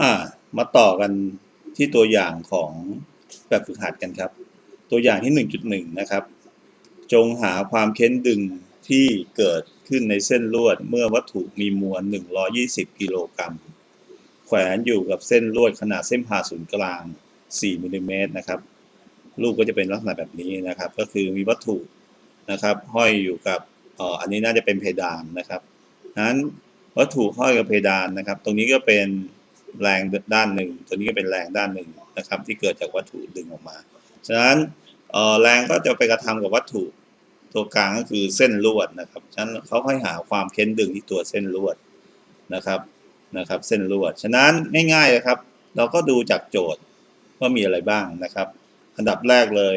อ่า มาต่อกันที่ตัวอย่างของแบบฝึกหัดกันครับ ตัวอย่างที่ 1.1 นะครับ จงหาความเค้นดึงที่เกิดขึ้นในเส้นลวดเมื่อวัตถุมีมวล 120 กิโลกรัม แขวนอยู่กับเส้นลวดขนาดเส้นผ่าศูนย์กลาง 4มิลลิเมตรนะครับ รูปก็จะเป็นลักษณะแบบนี้นะครับ ก็คือมีวัตถุนะครับ ห้อยอยู่กับอออันนี้น่าจะเป็นเพดานนะครับนั้นวัตถุห้อยกับเพดานนะครับ ตรงนี้ก็เป็น แรงด้านหนึ่ง ตัวนี้ก็เป็นแรงด้านหนึ่งนะครับ ที่เกิดจากวัตถุดึงออกมา ฉะนั้นแรงก็จะไปกระทำกับวัตถุตัวกลางก็คือเส้นลวดนะครับ ฉะนั้นเขาค่อยหาความเค้นดึงที่ตัวเส้นลวดนะครับนะครับ เส้นลวด ฉะนั้นง่ายๆนะครับ เราก็ดูจากโจทย์ว่ามีอะไรบ้างนะครับ อันดับแรกเลย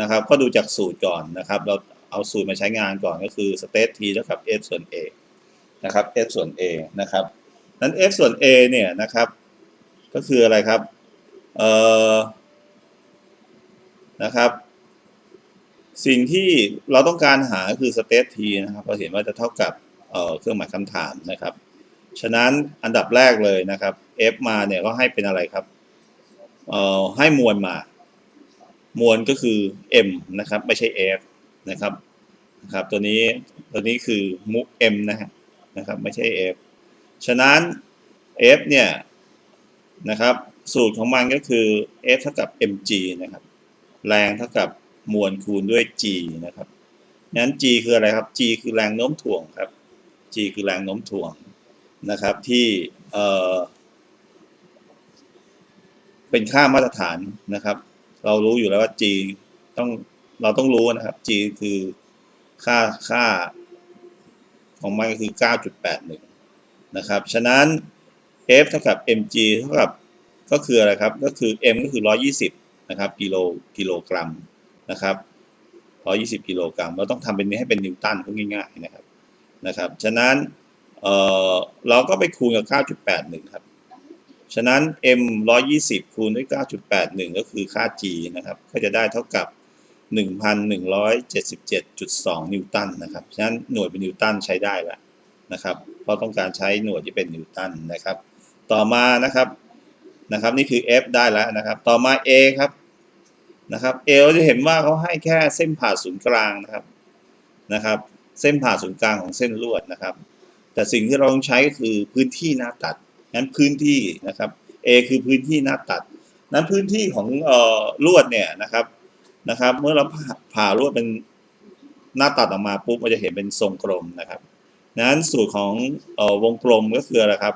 นะครับ ก็ดูจากสูตรก่อนนะครับ เราเอาสูตรมาใช้งานก่อนก็คือสเตท t เท่ากับ f ส่วน a นะครับ f ส่วน a นะครับ นั้น f ส่วน a เนี่ยนะครับ ก็คืออะไรครับ เอ่อ นะครับ สิ่งที่เราต้องการหาคือสเตท t นะครับ เราเห็นว่าจะเท่ากับ เอ่อ เครื่องหมายคำถามนะครับ ฉะนั้นอันดับแรกเลยนะครับ f มาเนี่ยก็ให้เป็นอะไรครับ เอ่อ ให้มวลมา มวลก็คือ m นะครับ ไม่ใช่ f นะครับ นะครับ ตัวนี้ ตัวนี้คือมุก m นะฮะ นะครับ ไม่ใช่ f ฉะนั้น f เนี่ยนะครับสูตรของมันก็คือ f เท่ากับ mg นะครับ แรงเท่ากับมวลคูณด้วย g นะครับงั้น g คืออะไรครับ g คือแรงโน้มถ่วงครับ g คือแรงโน้มถ่วงนะครับที่เอ่อเป็นค่ามาตรฐานนะครับ เรารู้อยู่แล้วว่า g ต้องเราต้องรู้นะครับ g คือค่าค่าของมันก็คือ 9.81 นะครับ ฉะนั้น f เท่ากับ mg เท่ากับก็คืออะไรครับ ก็คือ m ก็คือ 120 นะครับ กิโล กิโลกรัม นะครับ 120 กิโลกรัม เราต้องทำเป็นนี้ให้เป็นนิวตันเพื่อง่ายๆนะครับ นะครับ ฉะนั้น เอ่อ เราก็ไปคูณกับ 9.81 ครับ ฉะนั้น m 120 คูณด้วย 9.81 ก็คือค่า g นะครับ ก็จะได้เท่ากับ 1,177.2 นิวตันนะครับ ฉะนั้นหน่วยเป็นนิวตันใช้ได้แล้ว นะครับ เพราะต้องการใช้หน่วยที่เป็นนิวตันนะครับ ต่อมานะครับนะครับ นี่คือ F ได้แล้วนะครับ ต่อมา A ครับนะครับ A เราจะเห็นว่าเขาให้แค่เส้นผ่าศูนย์กลางนะครับนะครับ เส้นผ่าศูนย์กลางของเส้นลวดนะครับ แต่สิ่งที่เราต้องใช้ก็คือพื้นที่หน้าตัดงั้นพื้นที่นะครับ A คือพื้นที่หน้าตัด นั้นพื้นที่ของเอ่อลวดเนี่ยนะครับนะครับ เมื่อเราผ่าผ่าลวดเป็นหน้าตัดออกมาปุ๊บมันจะเห็นเป็นทรงกลมนะครับ นั้นสูตรของออวงกลมก็คืออะไรครับ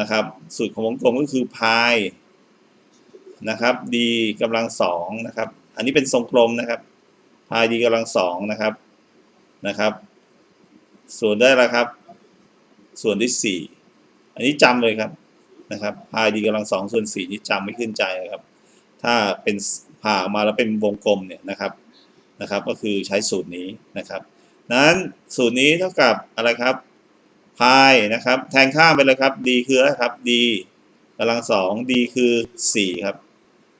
นะครับ สูตรของวงกลมก็คือพายนะครับ d กำลังสองนะครับ อันนี้เป็นทรงกลมนะครับพาย d กำลังสองนะครับนะครับ ส่วนได้แล้วครับ ส่วนที่สี่อันนี้จำเลยครับนะครับพาย d กำลังสองส่วนสี่นี่จำไม่ขึ้นใจนะครับ ถ้าเป็นผ่าออกมาแล้วเป็นวงกลมเนี่ยนะครับนะครับ ก็คือใช้สูตรนี้นะครับ นั้นสูตรนี้เท่ากับอะไรครับพายนะครับ แทนค่าไปเลยครับ d คืออะไรครับ d กำลังสอง d คือสี่ครับ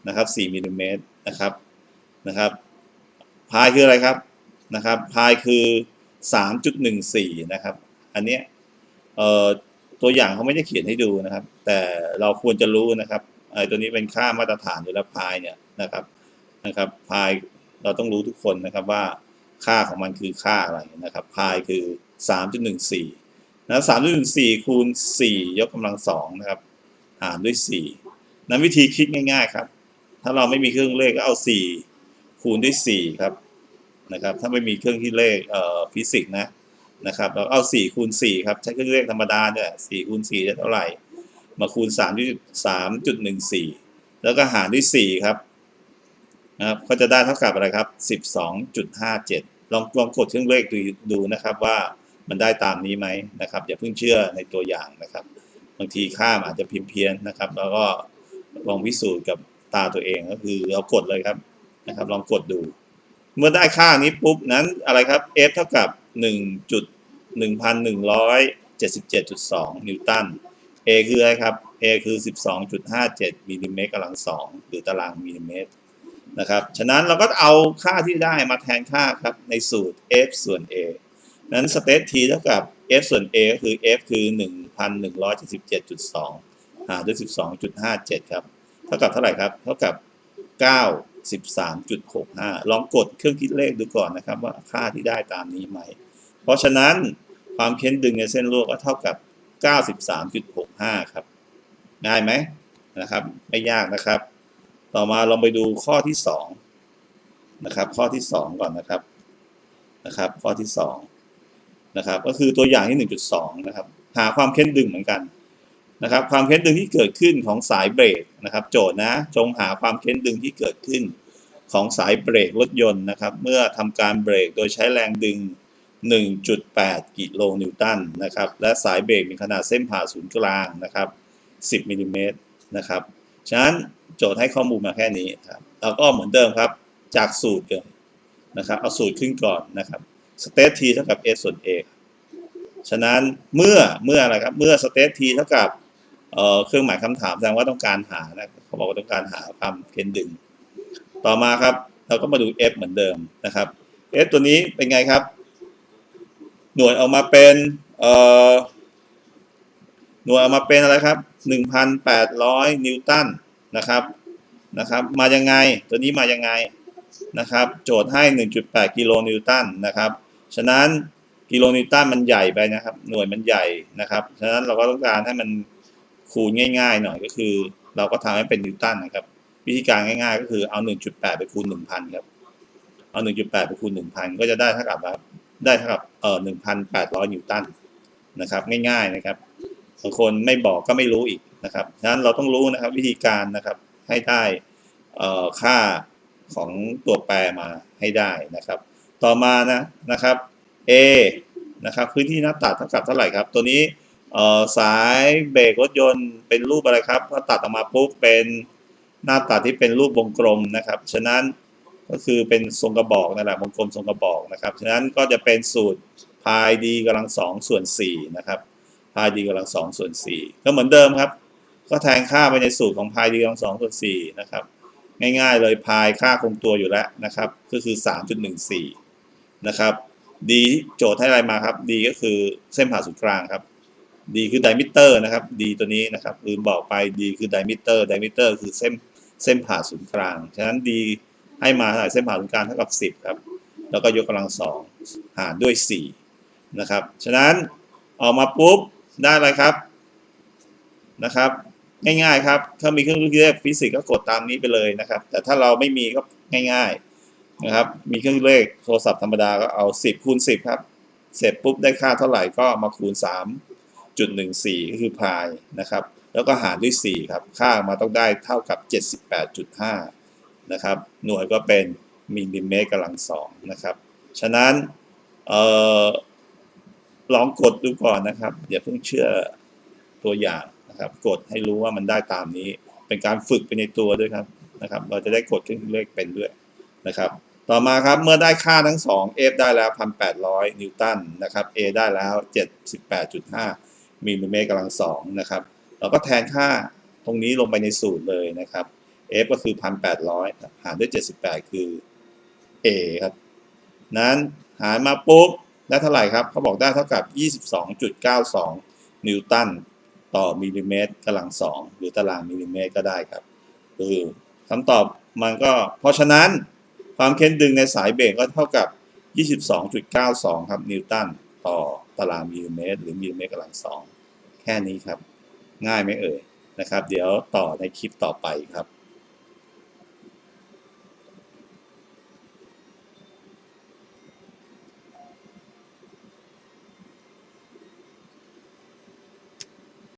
นะครับสี่มิลลิเมตรนะครับนะครับพายคืออะไรครับนะครับพายคือสามจุดหนึ่งสี่นะครับ อันเนี้ยเอ่อตัวอย่างเขาไม่ได้เขียนให้ดูนะครับ แต่เราควรจะรู้นะครับไอ้ตัวนี้เป็นค่ามาตรฐานอยู่แล้วพายเนี่ยนะครับนะครับพายเราต้องรู้ทุกคนนะครับว่า ค่าของมันคือค่าอะไรนะครับพายคือ 3.14นึ่งสี่นะสามจุดหนึ่งสี่คูณสี่ยกกำลังสองนะครับหารด้วยสี่นั้นวิธีคิดง่ายๆครับ ถ้าเราไม่มีเครื่องเลขก็เอาสี่คูณด้วยสี่ครับนะครับถ้าไม่มีเครื่องที่เลขเอ่อฟิสิกส์นะนะครับเราเอาสี่คูณสี่ครับ ใช้เครื่องเลขธรรมดาเนี่ยสี่คูณสี่จะเท่าไหร่ มาคูณสามจุดสามจุดหนึ่งสี่แล้วก็หารด้วยสี่ครับนะครับก็จะได้เท่ากับอะไรครับสิบสองจุดห้าเจ็ด ลองลองกดเครื่องเลขดูดูนะครับว่ามันได้ตามนี้ไหมนะครับ อย่าเพิ่งเชื่อในตัวอย่างนะครับ บางทีค่ามอาจจะพิมพ์เพี้ยนนะครับ แล้วก็ลองพิสูจน์กับตาตัวเองก็คือเรากดเลยครับนะครับ ลองกดดู เมื่อได้ค่านี้ปุ๊บนั้นอะไรครับ F เท่ากับ1จุด1,177.2 นิวตัน A คืออะไรครับ A คือ 12.57มิลลิเมตรกำลังสองหรือตารางมิลลิเมตร นะครับ ฉะนั้นเราก็เอาค่าที่ได้มาแทนค่าครับในสูตร F ส่วน A นั้น state t เท่ากับ F ส่วน A ก็คือ F คือ 1,177.2 หารด้วย 12.57 ครับ เท่ากับเท่าไหร่ครับ เท่ากับ93.65 ลองกดเครื่องคิดเลขดูก่อนนะครับว่าค่าที่ได้ตามนี้ไหม เพราะฉะนั้นความเค้นดึงในเส้นลวกก็เท่ากับ 93.65 ครับ ง่ายไหมนะครับ ไม่ยากนะครับ ต่อมาลองไปดูข้อที่สองนะครับ ข้อที่สองก่อนนะครับนะครับ ข้อที่สองนะครับ ก็คือตัวอย่างที่1.2นะครับ หาความเค้นดึงเหมือนกันนะครับ ความเค้นดึงที่เกิดขึ้นของสายเบรกนะครับ โจทย์นะ จงหาความเค้นดึงที่เกิดขึ้นของสายเบรกรถยนต์นะครับ เมื่อทำการเบรกโดยใช้แรงดึง 1.8 กิโลนิวตันนะครับ และสายเบรกมีขนาดเส้นผ่าศูนย์กลางนะครับ 10มิลลิเมตรนะครับ ฉะนั้นโจทย์ให้ข้อมูลมาแค่นี้ครับเราก็เหมือนเดิมครับ จากสูตรเลยนะครับ เอาสูตรขึ้นก่อนนะครับสเตท t เท่ากับ s ส่วน a ฉะนั้นเมื่อเมื่ออะไรครับเมื่อสเตท t เท่ากับเอ่อเครื่องหมายคำถามแสดงว่าต้องการหานะเขาบอกว่าต้องการหาความเค้นดึง ต่อมาครับเราก็มาดู f เหมือนเดิมนะครับ f ตัวนี้เป็นไงครับ หน่วยออกมาเป็นเอ่อหน่วยออกมาเป็นอะไรครับ 1,800 นิวตันนะครับนะครับ มายังไงตัวนี้มายังไงนะครับ โจทย์ให้ 1.8 กิโลนิวตันนะครับ ฉะนั้นกิโลนิวตันมันใหญ่ไปนะครับ หน่วยมันใหญ่นะครับ ฉะนั้นเราก็ต้องการให้มันคูณง่ายๆหน่อยก็คือ เราก็ทำให้เป็นนิวตันนะครับ วิธีการง่ายๆ ก็คือเอา 1.8 ไปคูณ 1,000 ครับเอา 1.8 ไปคูณ 1,000 ก็จะได้เท่ากับได้เท่ากับเอ่อ1,800 นิวตันนะครับ ง่ายๆนะครับ บางคนไม่บอกก็ไม่รู้อีกนะครับฉะนั้นเราต้องรู้นะครับวิธีการนะครับให้ได้ค่าของตัวแปรมาให้ได้นะครับ ต่อมานะนะครับ A นะครับพื้นที่หน้าตัดเท่ากับเท่าไหร่ครับ ตัวนี้สายเบรกรถยนต์เป็นรูปอะไรครับพอตัดออกมาปุ๊บเป็นหน้าตัดที่เป็นรูปวงกลมนะครับ ฉะนั้นก็คือเป็นทรงกระบอกนั่นแหละวงกลมทรงกระบอกนะครับ ฉะนั้นก็จะเป็นสูตรพายดีกำลังสองส่วนสี่นะครับ พายดีกำลังสองส่วนสี่ก็เหมือนเดิมครับ ก็แทนค่าไปในสูตรของพายดีกำลังสองส่วนสี่นะครับ ง่ายๆเลยพายค่าคงตัวอยู่แล้วนะครับ ก็คือ3.14นะครับดีโจทย์ให้อะไรมาครับดีก็คือเส้นผ่าศูนย์กลางครับดีคือไดมิเตอร์นะครับดีตัวนี้นะครับลืมบอกไปดีคือไดมิเตอร์ไดมิเตอร์คือเส้นเส้นผ่าศูนย์กลาง ฉะนั้นดีให้มาเท่าไหร่เส้นผ่าศูนย์กลางเท่ากับ 10ครับแล้วก็ยกกำลังสองหารด้วย4นะครับฉะนั้นออกมาปุ๊บ ได้อะไรครับนะครับ ง่ายๆครับ ถ้ามีเครื่องเลขฟิสิกส์ก็กดตามนี้ไปเลยนะครับ แต่ถ้าเราไม่มีก็ง่าย ๆนะครับ มีเครื่องเลขโทรศัพท์ธรรมดาก็เอา 10คูณ10 ครับ เสร็จปุ๊บได้ค่าเท่าไหร่ก็มาคูณ 3.14 ก็คือพายนะครับ แล้วก็หารด้วย 4 ครับ ค่ามาต้องได้เท่ากับ 78.5 นะครับ หน่วยก็เป็นมิลลิเมตรกำลังสองนะครับ ฉะนั้นเอ่อ ลองกดดูก่อนนะครับอย่าเพิ่งเชื่อตัวอย่างนะครับ กดให้รู้ว่ามันได้ตามนี้ เป็นการฝึกไปในตัวด้วยครับนะครับ เราจะได้กดเครื่องเลขเป็นด้วยนะครับ ต่อมาครับเมื่อได้ค่าทั้งสอง F ได้แล้ว 1,800 นิวตันนะครับ A ได้แล้ว 78.5มิลลิเมตรกำลังสองนะครับ เราก็แทนค่าตรงนี้ลงไปในสูตรเลยนะครับ F ก็คือ 1,800 หารด้วย 78 คือ A ครับ นั้นหารมาปุ๊บ ได้เท่าไหร่ครับเขาบอกได้เท่ากับ 22.92 นิวตันต่อมิลลิเมตรกำลังสองหรือตารางมิลลิเมตรก็ได้ครับคือคำตอบมันก็ เพราะฉะนั้นความเค้นดึงในสายเบรกก็เท่ากับ 22.92 ครับ นิวตันต่อตารางมิลลิเมตร หรือมิลลิเมตรกำลังสองแค่นี้ครับ ง่ายไหมเอ่ยนะครับ เดี๋ยวต่อในคลิปต่อไปครับ